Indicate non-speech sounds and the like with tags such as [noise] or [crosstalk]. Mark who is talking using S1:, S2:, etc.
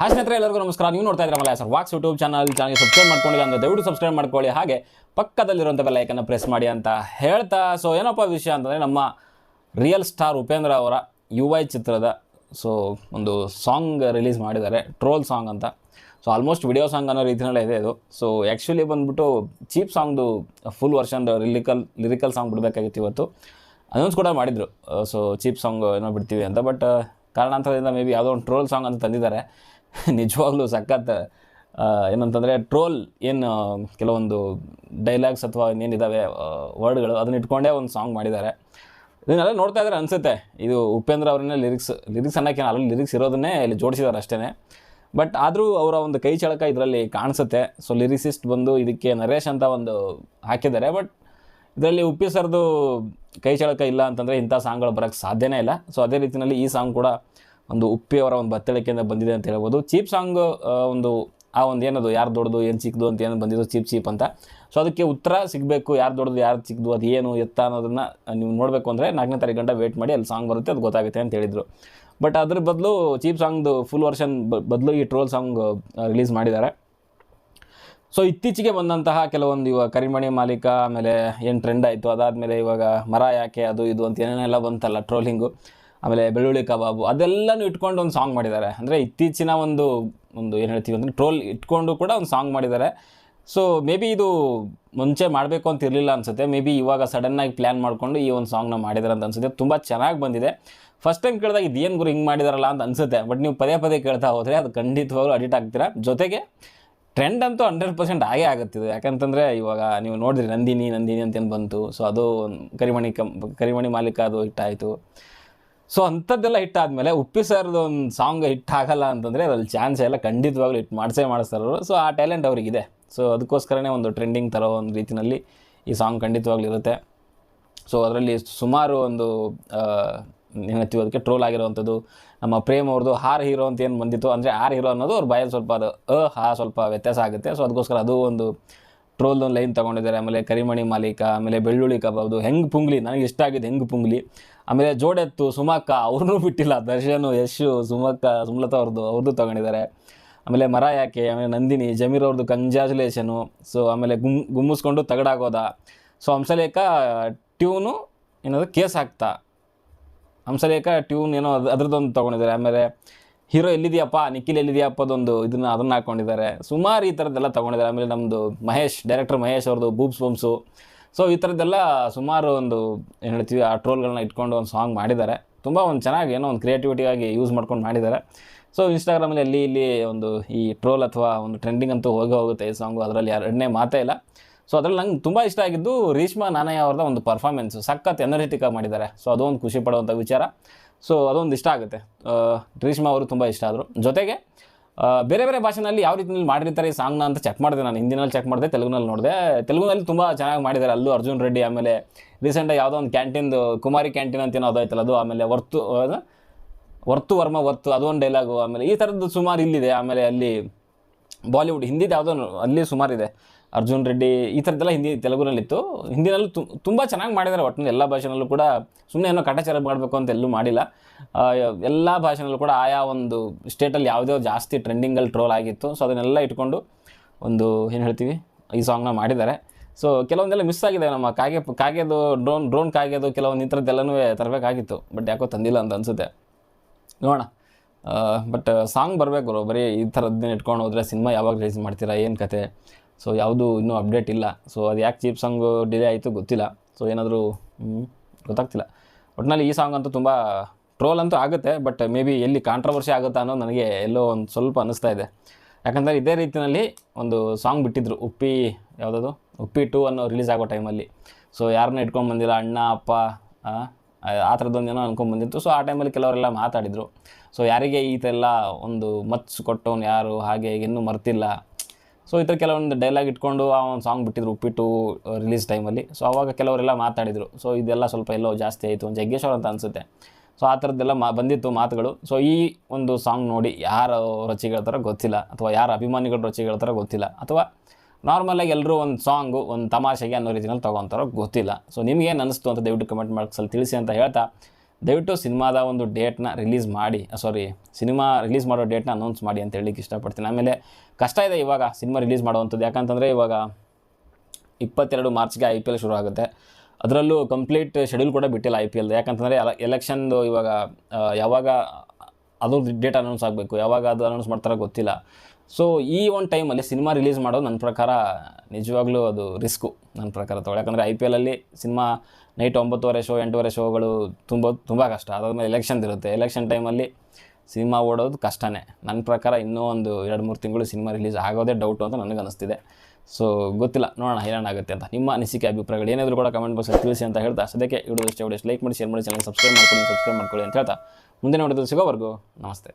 S1: Hi ಸ್ನೇಹಿತರೆ, ಎಲ್ಲರಿಗೂ ನಮಸ್ಕಾರ. ನೀವು ನೋಡ್ತಾ ಇದ್ರಲ್ಲ sir walks YouTube channel. Channel subscribe ಮಾಡ್ಕೊಂಡಿಲ್ಲ ಅಂದರೆ ದಯವಿಟ್ಟು ಸಬ್ಸ್ಕ್ರೈಬ್ ಮಾಡ್ಕೊಳ್ಳಿ. ಹಾಗೆ ಪಕ್ಕದಲ್ಲಿರುವಂಥ ಬೆಲ್ ಐಕನ್ನ ಪ್ರೆಸ್ ಮಾಡಿ ಅಂತ ಹೇಳ್ತಾ. ಸೊ ಏನಪ್ಪ ವಿಷಯ ಅಂತಂದರೆ ನಮ್ಮ ರಿಯಲ್ ಸ್ಟಾರ್ ಉಪೇಂದ್ರ ಅವರ ಯು ವೈ ಚಿತ್ರದ ಸೊ ಒಂದು ಸಾಂಗ್ ರಿಲೀಸ್ ಮಾಡಿದ್ದಾರೆ. ಟ್ರೋಲ್ ಸಾಂಗ್ ಅಂತ. ಸೊ ಆಲ್ಮೋಸ್ಟ್ ವಿಡಿಯೋ ಸಾಂಗ್ ಅನ್ನೋ ರೀತಿಯಲ್ಲೇ ಇದೆ ಇದು. ಸೊ ಆ್ಯಕ್ಚುಲಿ ಬಂದ್ಬಿಟ್ಟು cheap ಸಾಂಗ್ದು full version lyrical lyrical song ಬಿಡಬೇಕಾಗಿತ್ತು ಇವತ್ತು. ಅನೌನ್ಸ್ ಕೂಡ ಮಾಡಿದರು. ಸೊ ಚೀಪ್ ಸಾಂಗ್ ಏನೋ ಬಿಡ್ತೀವಿ ಅಂತ. ಬಟ್ ಕಾರಣಾಂತರದಿಂದ ಮೇ ಬಿ ಯಾವುದೋ ಒಂದು ಟ್ರೋಲ್ ಸಾಂಗ್ ಅಂತ ತಂದಿದ್ದಾರೆ. [laughs] ನಿಜವಾಗ್ಲೂ ಸಖತ್ ಏನಂತಂದರೆ ಟ್ರೋಲ್ ಏನು, ಕೆಲವೊಂದು ಡೈಲಾಗ್ಸ್ ಅಥವಾ ಏನಿದ್ದಾವೆ ವರ್ಡ್ಗಳು ಅದನ್ನ ಇಟ್ಕೊಂಡೇ ಒಂದು ಸಾಂಗ್ ಮಾಡಿದ್ದಾರೆ. ಇದನ್ನೆಲ್ಲ ನೋಡ್ತಾ ಇದ್ರೆ ಅನಿಸುತ್ತೆ. ಇದು ಉಪೇಂದ್ರ ಅವ್ರನ್ನೇ ಲಿರಿಕ್ಸ್ ಲಿರಿಕ್ಸ್ ಅನ್ನೋಕ್ಕೆ ಅಲ್ಲಿ ಲಿರಿಕ್ಸ್ ಇರೋದನ್ನೇ ಇಲ್ಲಿ ಜೋಡಿಸಿದ್ದಾರೆ ಅಷ್ಟೇ ಬಟ್ ಆದರೂ ಅವರ ಒಂದು ಕೈ ಚಳಕ ಇದರಲ್ಲಿ ಕಾಣಿಸುತ್ತೆ. ಸೊ ಲಿರಿಸಿಸ್ಟ್ ಬಂದು ಇದಕ್ಕೆ ನರೇಶ್ ಅಂತ ಒಂದು ಹಾಕಿದ್ದಾರೆ. ಬಟ್ ಇದರಲ್ಲಿ ಉಪ್ಪಿ ಸರ್ದು ಕೈ ಚಳಕ ಇಲ್ಲ ಅಂತಂದರೆ ಇಂಥ ಸಾಂಗ್ಗಳು ಬರೋಕ್ಕೆ ಸಾಧ್ಯನೇ ಇಲ್ಲ. ಸೊ ಅದೇ ರೀತಿಯಲ್ಲಿ ಈ ಸಾಂಗ್ ಕೂಡ ಒಂದು ಉಪ್ಪಿ ಅವರ ಒಂದು ಬತ್ತಳಿಕೆಯಿಂದ ಬಂದಿದೆ ಅಂತ ಹೇಳ್ಬೋದು. ಚೀಪ್ ಸಾಂಗ್ ಒಂದು, ಆ ಒಂದು ಏನದು, ಯಾರು ದೊಡ್ಡದು, ಏನು ಚಿಕ್ಕದು ಅಂತ ಏನು ಬಂದಿದ್ದು, ಚೀಪ್ ಚೀಪ್ ಅಂತ. ಸೊ ಅದಕ್ಕೆ ಉತ್ತರ ಸಿಗಬೇಕು, ಯಾರು ದೊಡ್ಡದು, ಯಾರು ಚಿಕ್ಕದು, ಅದು ಏನು, ಎತ್ತ ಅನ್ನೋದನ್ನು ನೀವು ನೋಡಬೇಕು ಅಂದರೆ ನಾಲ್ಕನೇ ತಾರೀಕು ಗಂಟೆ ವೇಟ್ ಮಾಡಿ ಅಲ್ಲಿ ಸಾಂಗ್ ಬರುತ್ತೆ, ಅದು ಗೊತ್ತಾಗುತ್ತೆ ಅಂತ ಹೇಳಿದರು. ಬಟ್ ಅದ್ರ ಬದಲು ಚೀಪ್ ಸಾಂಗ್ದು ಫುಲ್ ವರ್ಷನ್ ಬದಲು ಈ ಟ್ರೋಲ್ ಸಾಂಗ್ ರಿಲೀಸ್ ಮಾಡಿದ್ದಾರೆ. ಸೊ ಇತ್ತೀಚೆಗೆ ಬಂದಂತಹ ಕೆಲವೊಂದು ಇವಾಗ ಕರಿಮಣಿ ಮಾಲೀಕ, ಆಮೇಲೆ ಏನು ಟ್ರೆಂಡ್ ಆಯಿತು, ಅದಾದಮೇಲೆ ಇವಾಗ ಮರ ಯಾಕೆ, ಅದು ಇದು ಅಂತ ಏನೇನೆಲ್ಲ ಬಂತಲ್ಲ ಟ್ರೋಲಿಂಗು ಆಮೇಲೆ ಬೆಳ್ಳುಳ್ಳಿ ಕಬಾಬು ಅದೆಲ್ಲನೂ ಇಟ್ಕೊಂಡು ಒಂದು ಸಾಂಗ್ ಮಾಡಿದ್ದಾರೆ. ಅಂದರೆ ಇತ್ತೀಚಿನ ಒಂದು ಒಂದು ಏನು ಹೇಳ್ತೀವಿ ಅಂದರೆ ಟ್ರೋಲ್ ಇಟ್ಕೊಂಡು ಕೂಡ ಒಂದು ಸಾಂಗ್ ಮಾಡಿದ್ದಾರೆ. ಸೊ ಮೇ ಬಿ ಇದು ಮುಂಚೆ ಮಾಡಬೇಕು ಅಂತ ಇರಲಿಲ್ಲ ಅನಿಸುತ್ತೆ. ಮೇ ಬಿ ಇವಾಗ ಸಡನ್ನಾಗಿ ಪ್ಲ್ಯಾನ್ ಮಾಡಿಕೊಂಡು ಈ ಒಂದು ಸಾಂಗ್ನ ಮಾಡಿದ್ದಾರೆ ಅಂತ ಅನಿಸುತ್ತೆ. ತುಂಬ ಚೆನ್ನಾಗಿ ಬಂದಿದೆ. ಫಸ್ಟ್ ಟೈಮ್ ಕೇಳಿದಾಗ ಇದು ಏನು ಗುರು ಹಿಂಗೆ ಮಾಡಿದಾರಲ್ಲ ಅಂತ ಅನಿಸುತ್ತೆ. ಬಟ್ ನೀವು ಪದೇ ಪದೇ ಕೇಳ್ತಾ ಹೋದರೆ ಅದು ಖಂಡಿತವಾಗ್ಲೂ ಅಡಿಟ್ ಆಗ್ತೀರಾ. ಜೊತೆಗೆ ಟ್ರೆಂಡ್ ಅಂತೂ ಹಂಡ್ರೆಡ್ ಪರ್ಸೆಂಟ್ ಆಗೇ ಆಗುತ್ತಿದೆ. ಯಾಕಂತಂದರೆ ಇವಾಗ ನೀವು ನೋಡಿದ್ರಿ ನಂದಿನಿ ನಂದಿನಿ ಅಂತೇನು ಬಂತು. ಸೊ ಅದು ಕರಿಮಣಿ ಕಂ, ಕರಿಮಣಿ ಮಾಲೀಕ ಅದು ಹಿಟ್ಟಾಯಿತು ಸೊ ಅಂಥದ್ದೆಲ್ಲ ಹಿಟ್ ಆದಮೇಲೆ ಉಪ್ಪಿ ಸರ್ದು ಒಂದು ಸಾಂಗ್ ಹಿಟ್ ಆಗಲ್ಲ ಅಂತಂದರೆ ಅದ್ರಲ್ಲಿ ಚಾನ್ಸ್ ಎಲ್ಲ ಖಂಡಿತವಾಗ್ಲೂ ಹಿಟ್ ಮಾಡಿಸೇ ಮಾಡಿಸ್ತಾರೆ ಅವರು. ಸೊ ಆ ಟ್ಯಾಲೆಂಟ್ ಅವರಿಗಿದೆ. ಸೊ ಅದಕ್ಕೋಸ್ಕರನೇ ಒಂದು ಟ್ರೆಂಡಿಂಗ್ ತರೋ ಒಂದು ರೀತಿಯಲ್ಲಿ ಈ ಸಾಂಗ್ ಖಂಡಿತವಾಗ್ಲೂ ಇರುತ್ತೆ. ಸೊ ಅದರಲ್ಲಿ ಸುಮಾರು ಒಂದು ಏನು ಹೇಳ್ತೀವಿ ಅದಕ್ಕೆ ಟ್ರೋಲ್ ಆಗಿರುವಂಥದ್ದು, ನಮ್ಮ ಪ್ರೇಮ್ ಅವ್ರದ್ದು ಹಾರ್ ಹೀರೋ ಅಂತ ಏನು ಬಂದಿತ್ತು ಅಂದರೆ ಹಾರ್ ಹೀರೋ ಅನ್ನೋದು ಅವ್ರ ಬಾಯಲ್ಲಿ ಸ್ವಲ್ಪ ಅದು, ಅ, ಹಾ ಸ್ವಲ್ಪ ವ್ಯತ್ಯಾಸ ಆಗುತ್ತೆ. ಸೊ ಅದಕ್ಕೋಸ್ಕರ ಅದು ಒಂದು ಟ್ರೋಲ್ದು ಒಂದು ಲೈನ್ ತೊಗೊಂಡಿದ್ದಾರೆ. ಆಮೇಲೆ ಕರಿಮಣಿ ಮಾಲೀಕ, ಆಮೇಲೆ ಬೆಳ್ಳುಳ್ಳಿ ಕಬಾಬ್ದು ಹೆಂಗ್ ಪುಂಗ್ಲಿ? ನನಗೆ ಇಷ್ಟ ಆಗಿದೆ ಹೆಂಗ್ ಪುಂಗ್ಲಿ? ಆಮೇಲೆ ಜೋಡೆತ್ತು, ಸುಮಕ್ಕ, ಅವ್ರನ್ನೂ ಬಿಟ್ಟಿಲ್ಲ. ದರ್ಶನ್, ಯಶು, ಸುಮಕ್ಕ, ಸುಮಲತಾ ಅವ್ರದ್ದು ಅವ್ರದ್ದು ತೊಗೊಂಡಿದ್ದಾರೆ. ಆಮೇಲೆ ಮರ ಯಾಕೆ? ಆಮೇಲೆ ನಂದಿನಿ, ಜಮೀರ್ ಅವ್ರದ್ದು ಕಂಜಾಜುಲೇಷನು ಸೊ ಆಮೇಲೆ ಗುಮ್, ಗುಮ್ಮಿಸ್ಕೊಂಡು ತಗಡಾಗೋದ. ಸೊ ಹಂಸಲೇಖ ಟ್ಯೂನು ಏನದು ಕೇಸ್ ಹಾಕ್ತಾ. ಹಂಸಲೇಖ ಟ್ಯೂನ್ ಏನೋ ಅದು, ಅದ್ರದ್ದೊಂದು ತೊಗೊಂಡಿದ್ದಾರೆ. ಆಮೇಲೆ ಹೀರೋ ಎಲ್ಲಿದೆಯಪ್ಪ? ನಿಖಿಲ್ ಎಲ್ಲಿದೆಯಪ್ಪ ಅದೊಂದು ಇದನ್ನ ಅದನ್ನ ಹಾಕೊಂಡಿದ್ದಾರೆ. ಸುಮಾರು ಈ ಥರದ್ದೆಲ್ಲ ತೊಗೊಂಡಿದ್ದಾರೆ. ಆಮೇಲೆ ನಮ್ಮದು ಮಹೇಶ್ ಡೈರೆಕ್ಟರ್ ಮಹೇಶ್ ಅವ್ರದ್ದು ಬೂಬ್ಸ್ ಬೂಮ್ಸು ಸೊ ಈ ಥರದ್ದೆಲ್ಲ ಸುಮಾರು ಒಂದು ಏನು ಹೇಳ್ತೀವಿ, ಆ ಟ್ರೋಲ್ಗಳನ್ನ ಇಟ್ಕೊಂಡು ಒಂದು ಸಾಂಗ್ ಮಾಡಿದ್ದಾರೆ. ತುಂಬ ಒಂದು ಚೆನ್ನಾಗಿ ಏನೋ ಒಂದು ಕ್ರಿಯೇಟಿವಿಟಿಯಾಗಿ ಯೂಸ್ ಮಾಡ್ಕೊಂಡು ಮಾಡಿದ್ದಾರೆ. ಸೊ ಇನ್ಸ್ಟಾಗ್ರಾಮಲ್ಲಿ ಅಲ್ಲಿ ಇಲ್ಲಿ ಒಂದು ಈ ಟ್ರೋಲ್ ಅಥವಾ ಒಂದು ಟ್ರೆಂಡಿಂಗ್ ಅಂತೂ ಹೋಗೇ ಹೋಗುತ್ತೆ ಈ ಸಾಂಗು ಅದರಲ್ಲಿ ಎರಡನೇ ಮಾತೇ ಇಲ್ಲ. ಸೊ ಅದರಲ್ಲಿ ನಂಗೆ ತುಂಬ ಇಷ್ಟ ಆಗಿದ್ದು ರೀಷ್ಮಾ ನಾನಯ್ಯ ಅವ್ರದ್ದು ಒಂದು ಪರ್ಫಾರ್ಮೆನ್ಸು ಸಖತ್ ಎನರ್ಜೆಟಿಕ್ ಆಗಿ ಮಾಡಿದ್ದಾರೆ. ಸೊ ಅದೊಂದು ಖುಷಿ ಪಡುವಂಥ ವಿಚಾರ. ಸೊ ಅದೊಂದು ಇಷ್ಟ ಆಗುತ್ತೆ. ಆ, ರೀಶ್ಮಾ ಅವರು ತುಂಬ ಇಷ್ಟ ಆದರು. ಜೊತೆಗೆ ಬೇರೆ ಬೇರೆ ಭಾಷೆನಲ್ಲಿ ಯಾವ ರೀತಿಯಲ್ಲಿ ಮಾಡಿರ್ತಾರೆ ಈ ಸಾಂಗ್ನ ಅಂತ ಚೆಕ್ ಮಾಡಿದೆ ನಾನು. ಹಿಂದಿನಲ್ಲಿ ಚೆಕ್ ಮಾಡಿದೆ ತೆಲುಗುನಲ್ಲಿ ನೋಡಿದೆ. ತೆಲುಗುನಲ್ಲಿ ತುಂಬ ಚೆನ್ನಾಗಿ ಮಾಡಿದ್ದಾರೆ ಅಲ್ಲೂ ಅರ್ಜುನ್ ರೆಡ್ಡಿ ಆಮೇಲೆ ರೀಸೆಂಟಾಗಿ ಯಾವುದೋ ಒಂದು ಕ್ಯಾಂಟೀನ್ದು ಕುಮಾರಿ ಕ್ಯಾಂಟೀನ್ ಅಂತ ಏನೋ ಅದಾಯ್ತಲ್ಲ ಅದು ಆಮೇಲೆ ವರ್ತು ವರ್ತು ವರ್ಮ ವರ್ತು ಅದೊಂದು ಡೈಲಾಗು ಆಮೇಲೆ ಈ ಥರದ್ದು ಸುಮಾರು ಇಲ್ಲಿದೆ. ಆಮೇಲೆ ಅಲ್ಲಿ ಬಾಲಿವುಡ್ ಹಿಂದಿದು ಯಾವುದೋ ಅಲ್ಲಿ ಸುಮಾರಿದೆ ಅರ್ಜುನ್ ರೆಡ್ಡಿ ಈ ಥರದ್ದೆಲ್ಲ ಹಿಂದಿ ತೆಲುಗುನಲ್ಲಿತ್ತು. ಹಿಂದಿನಲ್ಲೂ ತು, ತುಂಬ ಚೆನ್ನಾಗಿ ಮಾಡಿದ್ದಾರೆ ಒಟ್ಟಿನಲ್ಲಿ ಎಲ್ಲ ಭಾಷೆನಲ್ಲೂ ಕೂಡ. ಸುಮ್ಮನೆ ಏನೋ ಕಟಾಚಾರ ಮಾಡಬೇಕು ಅಂತ ಎಲ್ಲೂ ಮಾಡಿಲ್ಲ. ಎಲ್ಲ ಭಾಷೆನಲ್ಲೂ ಕೂಡ ಆಯಾ ಒಂದು ಸ್ಟೇಟಲ್ಲಿ ಯಾವುದೋ ಜಾಸ್ತಿ ಟ್ರೆಂಡಿಂಗಲ್ಲಿ ಟ್ರೋಲ್ ಆಗಿತ್ತು. ಸೊ, ಅದನ್ನೆಲ್ಲ ಇಟ್ಕೊಂಡು ಒಂದು ಏನು ಹೇಳ್ತೀವಿ? ಈ ಸಾಂಗ್ನ ಮಾಡಿದ್ದಾರೆ. ಸೊ, ಕೆಲವೊಂದೆಲ್ಲ ಮಿಸ್ ಆಗಿದೆ ನಮ್ಮ ಕಾಗೆ, ಕಾಗೆದು ಡ್ರೋನ್ ಡ್ರೋನ್ ಕಾಗೆದು ಕೆಲವೊಂದು ಈ ಥರದ್ದೆಲ್ಲನೂ ತರಬೇಕಾಗಿತ್ತು. ಬಟ್ ಯಾಕೋ ತಂದಿಲ್ಲ ಅಂತ ಅನಿಸುತ್ತೆ. ನೋಡೋಣ. ಬಟ್ ಸಾಂಗ್ ಬರಬೇಕು ಬರೀ ಈ ಥರದ್ದನ್ನ ಇಟ್ಕೊಂಡು ಹೋದರೆ ಸಿನಿಮಾ ಯಾವಾಗ ರಿಲೀಸ್ ಮಾಡ್ತೀರಾ? ಏನು ಕತೆ? ಸೊ ಯಾವುದು ಇನ್ನೂ ಅಪ್ಡೇಟ್ ಇಲ್ಲ. ಸೊ ಅದು ಯಾಕೆ ಚೀಪ್ ಸಾಂಗು ಡಿಲೇ ಆಯಿತು ಗೊತ್ತಿಲ್ಲ. ಸೊ ಏನಾದರೂ ಗೊತ್ತಾಗ್ತಿಲ್ಲ. ಒಟ್ಟಿನಲ್ಲಿ ಈ ಸಾಂಗ್ ಅಂತೂ ತುಂಬ ಟ್ರೋಲ್ ಅಂತೂ ಆಗುತ್ತೆ ಬಟ್ ಮೇ ಬಿ ಎಲ್ಲಿ ಕಾಂಟ್ರವರ್ಸಿ ಆಗುತ್ತಾ ಅನ್ನೋದು ನನಗೆ ಎಲ್ಲೋ ಒಂದು ಸ್ವಲ್ಪ ಅನ್ನಿಸ್ತಾ ಇದೆ. ಯಾಕಂದರೆ ಇದೇ ರೀತಿಯಲ್ಲಿ ಒಂದು ಸಾಂಗ್ ಬಿಟ್ಟಿದ್ರು ಉಪ್ಪಿ ಯಾವುದದು? ಉಪ್ಪಿ ಟು ಅನ್ನೋ ರಿಲೀಸ್ ಆಗೋ ಟೈಮಲ್ಲಿ ಸೊ ಯಾರನ್ನ ಇಟ್ಕೊಂಡು ಬಂದಿಲ್ಲ ಅಣ್ಣ ಅಪ್ಪ ಆ, ಥರದ್ದೊಂದು ಏನೋ ಅನ್ಕೊಂಡ್ ಬಂದಿತ್ತು. ಸೊ ಆ ಟೈಮಲ್ಲಿ ಕೆಲವರೆಲ್ಲ ಮಾತಾಡಿದರು. ಸೊ ಯಾರಿಗೆ ಈ ಥರ ಒಂದು ಮತ್ಸು ಕೊಟ್ಟವನು ಯಾರು ಹಾಗೆ ಇನ್ನೂ ಮರ್ತಿಲ್ಲ. ಸೊ ಈ ಥರ ಕೆಲವೊಂದು ಡೈಲಾಗ್ ಇಟ್ಕೊಂಡು ಆ ಒಂದು ಸಾಂಗ್ ಬಿಟ್ಟಿದ್ರು ಉಪ್ಪಿಟ್ಟು ರಿಲೀಸ್ ಟೈಮಲ್ಲಿ ಸೊ ಅವಾಗ ಕೆಲವರೆಲ್ಲ ಮಾತಾಡಿದರು. ಸೊ ಇದೆಲ್ಲ ಸ್ವಲ್ಪ ಎಲ್ಲೋ ಜಾಸ್ತಿ ಆಯಿತು ಒಂದು ಜಗ್ಗೇಶ್ವರ್ ಅಂತ ಅನಿಸುತ್ತೆ. ಸೊ ಆ ಥರದ್ದೆಲ್ಲ ಮಾ, ಬಂದಿತ್ತು ಮಾತುಗಳು. ಸೊ ಈ ಒಂದು ಸಾಂಗ್ ನೋಡಿ ಯಾರು ರಚಿಗೆಳ್ತಾರೋ ಗೊತ್ತಿಲ್ಲ. ಅಥವಾ ಯಾರು ಅಭಿಮಾನಿಗಳು ರಚಿಗೆಳ್ತಾರೋ ಗೊತ್ತಿಲ್ಲ. ಅಥವಾ ನಾರ್ಮಲಾಗಿ ಎಲ್ಲರೂ ಒಂದು ಸಾಂಗು ಒಂದು ತಮಾಷೆಗೆ ಅನ್ನೋ ರೀತಿಯಲ್ಲಿ ತೊಗೊತಾರೋ ಗೊತ್ತಿಲ್ಲ. ಸೊ ನಿಮಗೇನು ಅನಿಸ್ತು ಅಂತ ದಯವಿಟ್ಟು ಕಮೆಂಟ್ ಮಾಡ್ಸಲ್ಲಿ ತಿಳಿಸಿ ಅಂತ ಹೇಳ್ತಾ ದಯವಿಟ್ಟು ಸಿನಿಮಾದ ಒಂದು ಡೇಟ್ನ ರಿಲೀಸ್ ಮಾಡಿ ಸಾರಿ ಸಿನಿಮಾ ರಿಲೀಸ್ ಮಾಡೋ ಡೇಟ್ನ ಅನೌನ್ಸ್ ಮಾಡಿ ಅಂತ ಹೇಳಲಿಕ್ಕೆ ಇಷ್ಟಪಡ್ತೀನಿ. ಆಮೇಲೆ ಕಷ್ಟ ಇದೆ ಇವಾಗ ಸಿನಿಮಾ ರಿಲೀಸ್ ಮಾಡುವಂಥದ್ದು. ಯಾಕಂತಂದರೆ ಇವಾಗ ಇಪ್ಪತ್ತೆರಡು ಮಾರ್ಚ್ಗೆ ಐ ಪಿ ಎಲ್ ಶುರು ಆಗುತ್ತೆ. ಅದರಲ್ಲೂ ಕಂಪ್ಲೀಟ್ ಶೆಡ್ಯೂಲ್ ಕೂಡ ಬಿಟ್ಟಿಲ್ಲ ಐ ಪಿ ಎಲ್ ಯಾಕಂತಂದರೆ ಎಲೆಕ್ಷನ್ದು ಇವಾಗ ಯಾವಾಗ ಅದು ಡೇಟ್ ಅನೌನ್ಸ್ ಆಗಬೇಕು. ಯಾವಾಗ ಅದು ಅನೌನ್ಸ್ ಮಾಡ್ತಾರೋ ಗೊತ್ತಿಲ್ಲ. ಸೊ ಈ ಒಂದು ಟೈಮಲ್ಲಿ ಸಿನಿಮಾ ರಿಲೀಸ್ ಮಾಡೋದು ನನ್ನ ಪ್ರಕಾರ ನಿಜವಾಗ್ಲೂ ಅದು ರಿಸ್ಕು ನನ್ನ ಪ್ರಕಾರ ತಗೊಳ್ಳಿ ಯಾಕಂದರೆ ಐ ಪಿ ಎಲಲ್ಲಿ ಸಿನಿಮಾ ನೈಟ್ ಒಂಬತ್ತುವರೆ ಶೋ ಎಂಟೂವರೆ ಶೋಗಳು ತುಂಬ ತುಂಬ ಕಷ್ಟ. ಅದಾದಮೇಲೆ ಎಲೆಕ್ಷನ್ ಇರುತ್ತೆ. ಎಲೆಕ್ಷನ್ ಟೈಮಲ್ಲಿ ಸಿನಿಮಾ ಓಡೋದು ಕಷ್ಟನೇ. ನನ್ನ ಪ್ರಕಾರ ಇನ್ನೂ ಒಂದು ಎರಡು, ಮೂರು ತಿಂಗಳು ಸಿನಿಮಾ ರಿಲೀಸ್ ಆಗೋದೇ ಡೌಟು ಅಂತ ನನಗೆ ಅನಿಸ್ತಿದೆ. ಸೊ ಗೊತ್ತಿಲ್ಲ. ನೋಡೋಣ ಏನಾಗುತ್ತೆ ಅಂತ. ನಿಮ್ಮ ಅನಿಸಿಕೆ, ಅಭಿಪ್ರಾಯಗಳು ಏನಾದರೂ ಕೂಡ ಕಮೆಂಟ್ ಬಾಕ್ಸಲ್ಲಿ ತಿಳಿಸಿ ಅಂತ ಹೇಳ್ತಾ, ಸದ್ಯಕ್ಕೆ ವಿಡಿಯೋ ಇಷ್ಟ ವಿಡಿಯೋ ಲೈಕ್ ಮಾಡಿ ಶೇರ್ ಮಾಡಿ ಚಾನಲ್ ಸಬ್ಸ್ಕ್ರೈಬ್ ಮಾಡ್ಕೊಳ್ಳಿ ಸಬ್ಸ್ಕ್ರೈಬ್ ಮಾಡ್ಕೊಳ್ಳಿ ಅಂತ ಹೇಳ್ತಾ ಮುಂದಿನ ವಿಡಿಯೋದಲ್ಲಿ ಸಿಗೋವರೆಗೂ ನಮಸ್ತೆ.